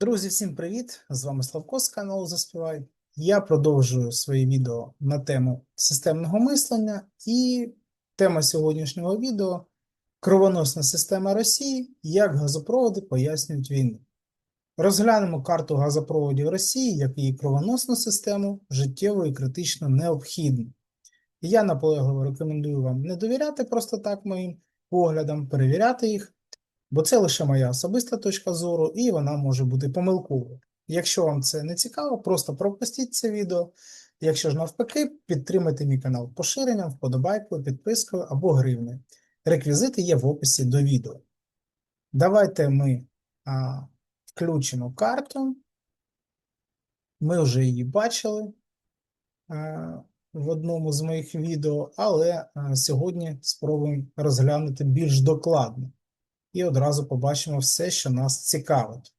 Друзі, всім привіт! З вами Славко з каналу Заспівай. Я продовжую своє відео на тему системного мислення, і тема сьогоднішнього відео кровоносна система Росії, як газопроводи пояснюють війну. Розглянемо карту газопроводів Росії як її кровоносну систему життєво і критично необхідну. Я наполегливо рекомендую вам не довіряти просто так моїм поглядам, перевіряти їх бо це лише моя особиста точка зору, і вона може бути помилковою. Якщо вам це не цікаво, просто пропустіть це відео. Якщо ж навпаки, підтримайте мій канал поширенням, вподобайкою, підпискою або гривнею. Реквізити є в описі до відео. Давайте ми а, включимо карту. Ми вже її бачили а, в одному з моїх відео, але а, сьогодні спробуємо розглянути більш докладно і одразу побачимо все, що нас цікавить.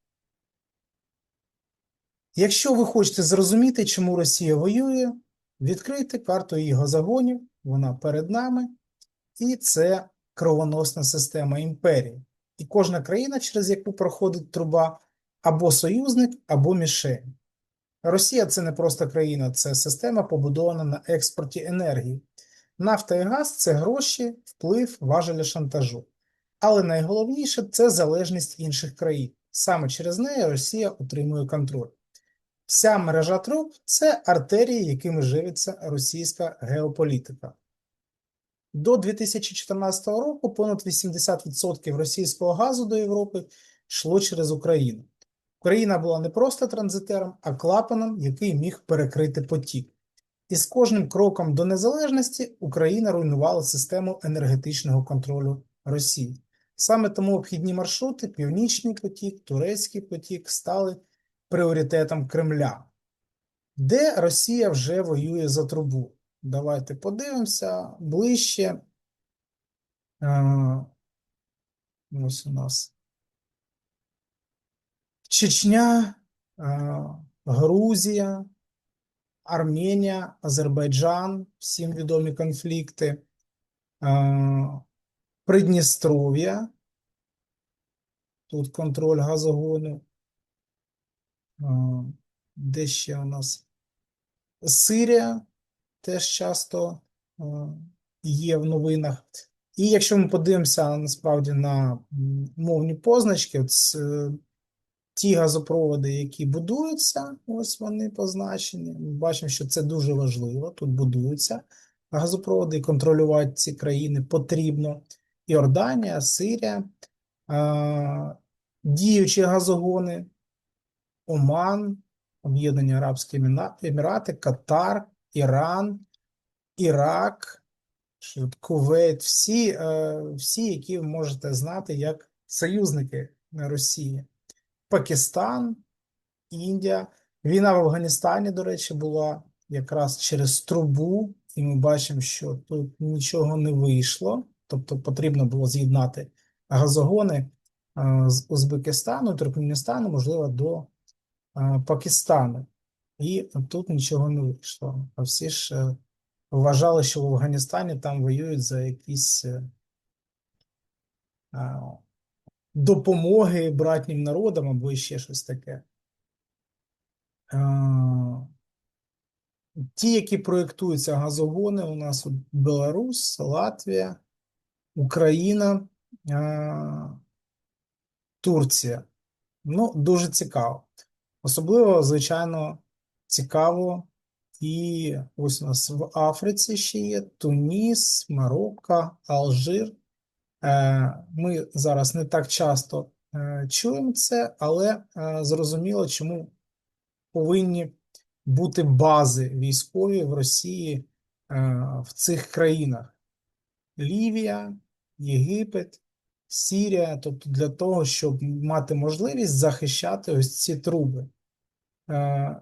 Якщо ви хочете зрозуміти, чому Росія воює, відкрийте карту її газогонів, вона перед нами, і це кровоносна система імперії. І кожна країна, через яку проходить труба, або союзник, або мішень. Росія це не просто країна, це система побудована на експорті енергії. Нафта і газ це гроші, вплив, важеля шантажу. Але найголовніше це залежність інших країн. Саме через неї Росія отримує контроль. Вся мережа труб це артерії, якими живиться російська геополітика. До 2014 року понад 80% російського газу до Європи йшло через Україну. Україна була не просто транзитером, а клапаном, який міг перекрити потік. І з кожним кроком до незалежності Україна руйнувала систему енергетичного контролю Росії. Саме тому обхідні маршрути, Північний потік, Турецький потік стали пріоритетом Кремля, де Росія вже воює за трубу. Давайте подивимося ближче. Ось у нас Чечня, Грузія, Арменія, Азербайджан, всім відомі конфлікти. Придністров'я. Тут контроль газогону. Де ще у нас? Сирія теж часто є в новинах. І якщо ми подивимося насправді на мовні позначки, от ті газопроводи, які будуються, ось вони позначені. Ми бачимо, що це дуже важливо. Тут будуються газопроводи, і контролювати ці країни потрібно. Іорданія, Сирія, діючі газогони, Оман, Об'єднані Арабські Емірати, Катар, Іран, Ірак, Кувейт, всі, е, всі, які ви можете знати як союзники Росії, Пакистан, Індія. Війна в Афганістані, до речі, була якраз через трубу, і ми бачимо, що тут нічого не вийшло. Тобто потрібно було з'єднати газогони з Узбекистану, Туркменістану, можливо, до Пакистану. І тут нічого не вийшло. Всі ж е, вважали, що в Афганістані там воюють за якісь е, допомоги братнім народам або ще щось таке. Ті, які проєктуються газогони, у нас Білорусь, Латвія. Україна, Турція. Ну, дуже цікаво. Особливо, звичайно, цікаво. І ось у нас в Африці ще є Туніс, Марокко, Алжир. Е, ми зараз не так часто е, чуємо це, але е, зрозуміло, чому повинні бути бази військові в Росії в цих країнах. Лівія, Єгипет, Сірія, тобто для того, щоб мати можливість захищати ось ці труби, е,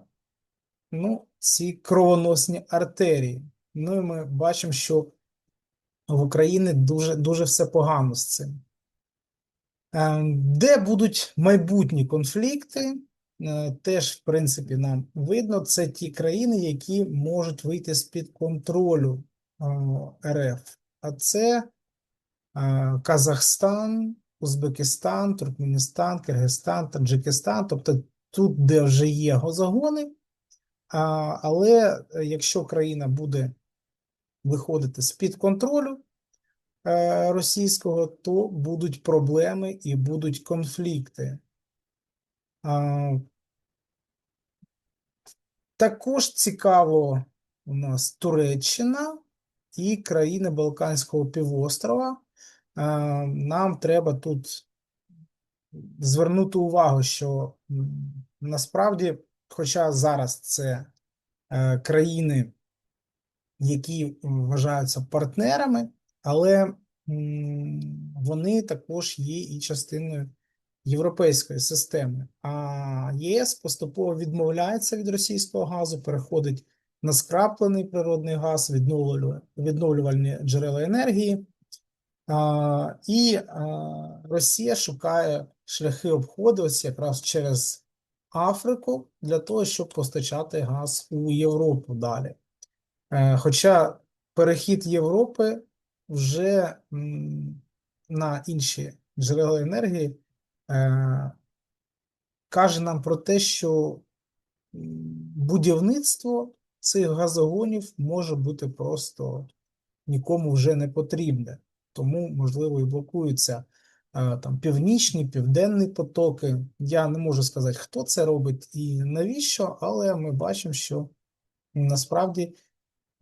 ну, ці кровоносні артерії. Ну і ми бачимо, що в Україні дуже, дуже все погано з цим. Е, де будуть майбутні конфлікти? Е, теж, в принципі, нам видно, це ті країни, які можуть вийти з-під контролю е, РФ. А це Казахстан, Узбекистан, Туркменістан, Киргизстан, Таджикистан, тобто тут, де вже є газогони, а, але е, якщо країна буде виходити з-під контролю е, російського, то будуть проблеми і будуть конфлікти. Також цікаво у нас Туреччина і країни Балканського півострова. А, нам треба тут звернути увагу, що насправді, хоча зараз це е, країни, які вважаються партнерами, але вони також є і частиною європейської системи. А ЄС поступово відмовляється від російського газу, переходить на скраплений природний газ, відновлювальні джерела енергії. І Росія шукає шляхи обходу ось якраз через Африку для того, щоб постачати газ у Європу далі. Е, Хоча перехід Європи вже на інші джерела енергії е, каже нам про те, що будівництво цих газогонів може бути просто нікому вже не потрібне. Тому, можливо, і блокуються е, там північні, південні потоки. Я не можу сказати, хто це робить і навіщо, але ми бачимо, що насправді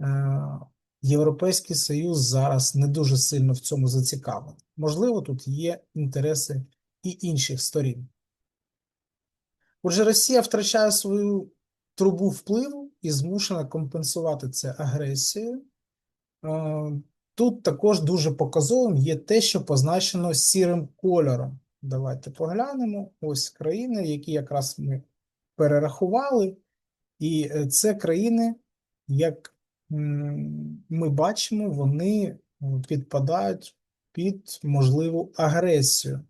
е, Європейський Союз зараз не дуже сильно в цьому зацікавлений. Можливо, тут є інтереси і інших сторін. Отже, Росія втрачає свою трубу впливу і змушена компенсувати це агресією. Тут також дуже показовим є те, що позначено сірим кольором. Давайте поглянемо. Ось країни, які якраз ми перерахували. І е, це країни, як ми бачимо, вони підпадають під можливу агресію.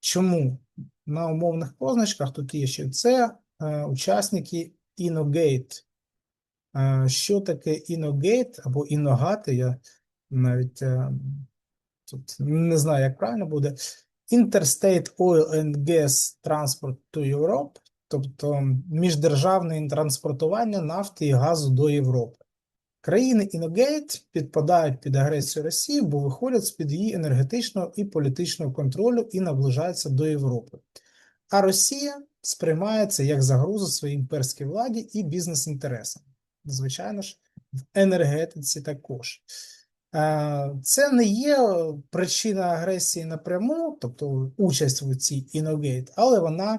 Чому? На умовних позначках тут є ще це е, учасники Іногейт. Що таке Іногейт або Іногати? Я навіть е, тут не знаю, як правильно буде. Interstate Oil and Gas Transport to Europe, тобто міждержавне транспортування нафти і газу до Європи. Країни Іногейт підпадають під агресію Росії, бо виходять з-під її енергетичного і політичного контролю і наближаються до Європи. А Росія сприймає це як загрозу своїй імперській владі і бізнес-інтересам. Звичайно ж, в енергетиці також. Е, Це не є причина агресії напряму, тобто участь в цій іногейт, але вона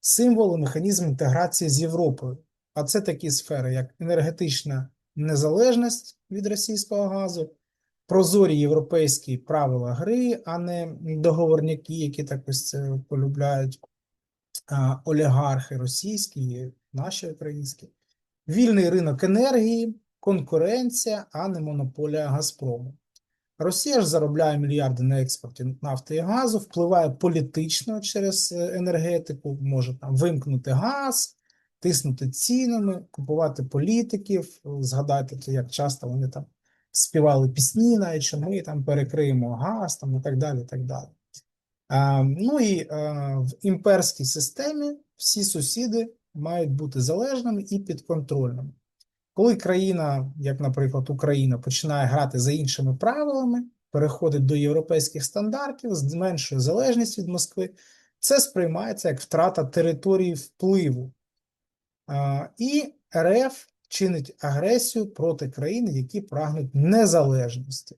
символ і механізм інтеграції з Європою. А це такі сфери, як енергетична незалежність від російського газу, прозорі європейські правила гри, а не договорняки, які так ось це полюбляють олігархи російські, наші українські, вільний ринок енергії, конкуренція, а не монополія Газпрому. Росія ж заробляє мільярди на експорті нафти і газу, впливає політично через е, енергетику, може там вимкнути газ, тиснути цінами, купувати політиків. Згадайте, як часто вони там співали пісні, навіть що ми там перекриємо газ там, і так далі. Так далі. А, ну і а, в імперській системі всі сусіди мають бути залежними і підконтрольними. Коли країна, як, наприклад, Україна, починає грати за іншими правилами, переходить до європейських стандартів, зменшує залежність від Москви, це сприймається як втрата території впливу. І РФ чинить агресію проти країн, які прагнуть незалежності.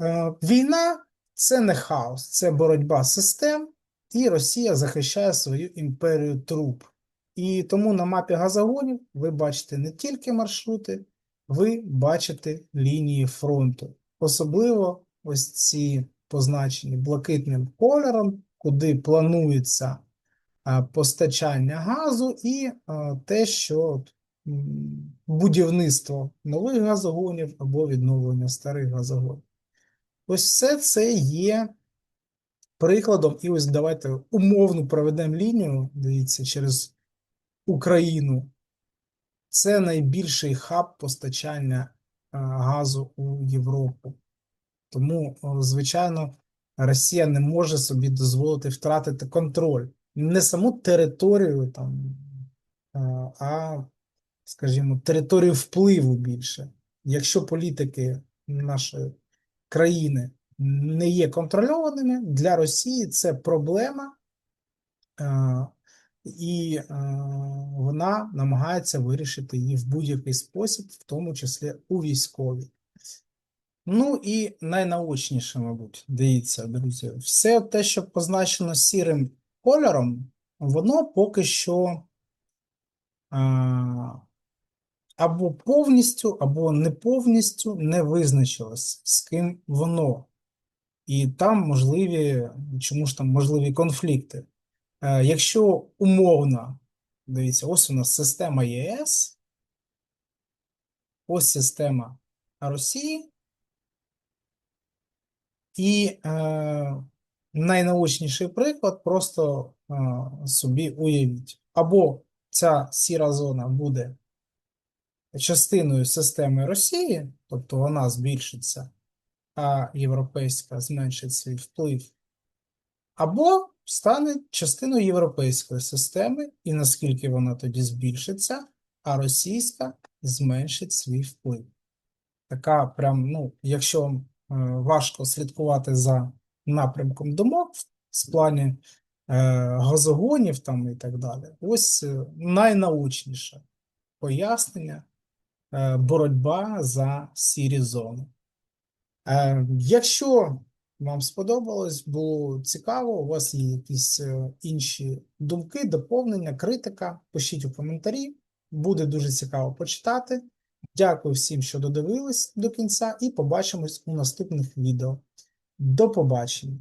Е, Війна це не хаос, це боротьба систем, і Росія захищає свою імперію труб. І тому на мапі газогонів ви бачите не тільки маршрути, ви бачите лінії фронту. Особливо ось ці позначені блакитним кольором, куди планується постачання газу, і те, що будівництво нових газогонів або відновлення старих газогонів. Ось все це є прикладом. І ось давайте умовно проведемо лінію, дивіться, через Україну. Це найбільший хаб постачання газу у Європу. Тому, звичайно, Росія не може собі дозволити втратити контроль. Не саму територію там, а, а, скажімо, територію впливу більше. Якщо політики нашої країни не є контрольованими, для Росії це проблема, е, і е, вона намагається вирішити її в будь-який спосіб, в тому числі у військовій. Ну і найнаочніше, мабуть, дивіться, друзі, все те, що позначено сірим кольором, воно поки що а, або повністю, або не повністю не визначилось, з ким воно. І там можливі, чому ж там можливі конфлікти. Е, Якщо умовно, дивіться, ось у нас система ЄС, ось система Росії, і е, найнаочніший приклад просто е, собі уявіть. Або ця сіра зона буде частиною системи Росії, тобто вона збільшиться, а європейська зменшить свій вплив, або стане частиною європейської системи, і наскільки вона тоді збільшиться, а російська зменшить свій вплив. Така прям, ну, якщо е, важко слідкувати за напрямком думок в плані е, газогонів там і так далі, ось е, найнаучніше пояснення боротьба за сірі зони. Якщо вам сподобалось, було цікаво, у вас є якісь е, інші думки, доповнення, критика, пишіть у коментарі. Буде дуже цікаво почитати. Дякую всім, що додивились до кінця, і побачимось у наступних відео. До побачення!